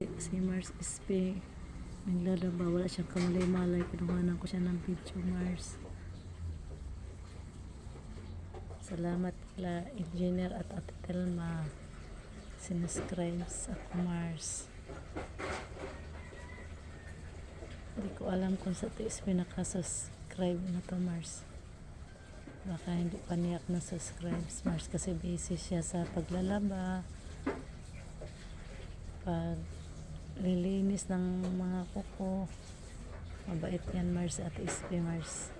Si Mars SP. Naglalaba. Wala siyang kamalay-malay. Kinuhanan ko siya ng video Mars. Salamat kila engineer at Ate Telma. Sinuscribe sa ako Mars. Hindi ko alam kung sa TSP nakasubscribe na to Mars. Baka hindi pa niyak na subscribe Mars kasi busy siya sa paglalaba. Pag lilinis ng mga kuko. Mabait yan Mars at SP Mars.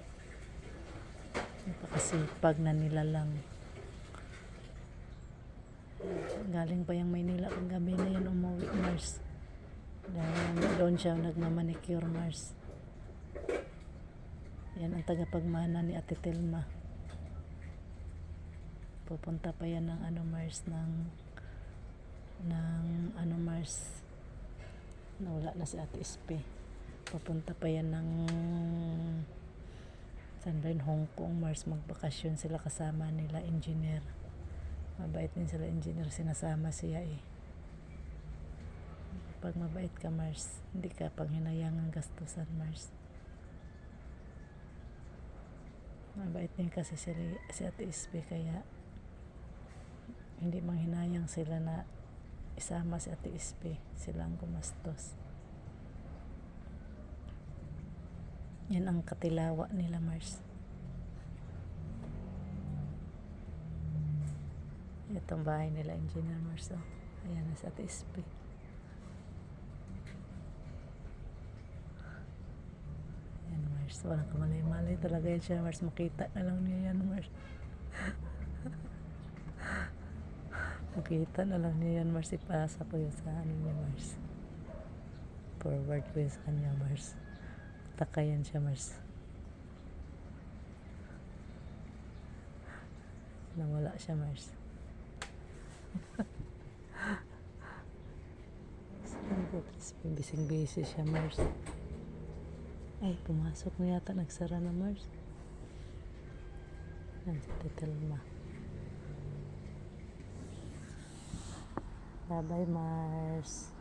Napakasipag na nila lang. Galing pa yung Maynila kagabi na yan umuwi Mars. Dahil doon siya nagmamanicure Mars. Yan ang tagapagmana ni Ate Telma. Pupunta pa yan ng ano Mars ng ng ano Mars nawala na si Ate SP. Pupunta pa yan ng saan ba yun? Hong Kong Mars magbakasyon sila kasama nila engineer. Mabait din sila engineer sinasama siya eh. Pag mabait ka Mars, hindi ka pang hinayangan gastusan Mars. Mabait din kasi si, si Ate SP kaya hindi manghinayang sila na isama si Ate SP. Sila ang gumastos. Yan ang katilawa nila Mars. Itong bahay nila Engineer Mars. Oh. Ayan na si Ate SP. Ayan Mars. Walang kamalay-malay talaga yan siya Mars. Makita na lang niya yan Mars. Makita na niya yan Mars. Ipasa ko yun sa ano niya Mars. Forward ko yun sa kanya Mars. Takayan siya Mars. Nawala siya Mars. Saan ko? Bising-busy siya Mars. Ay, pumasok na yata. Nagsara na Mars. Yan si Tetelma. Bye-bye Mars.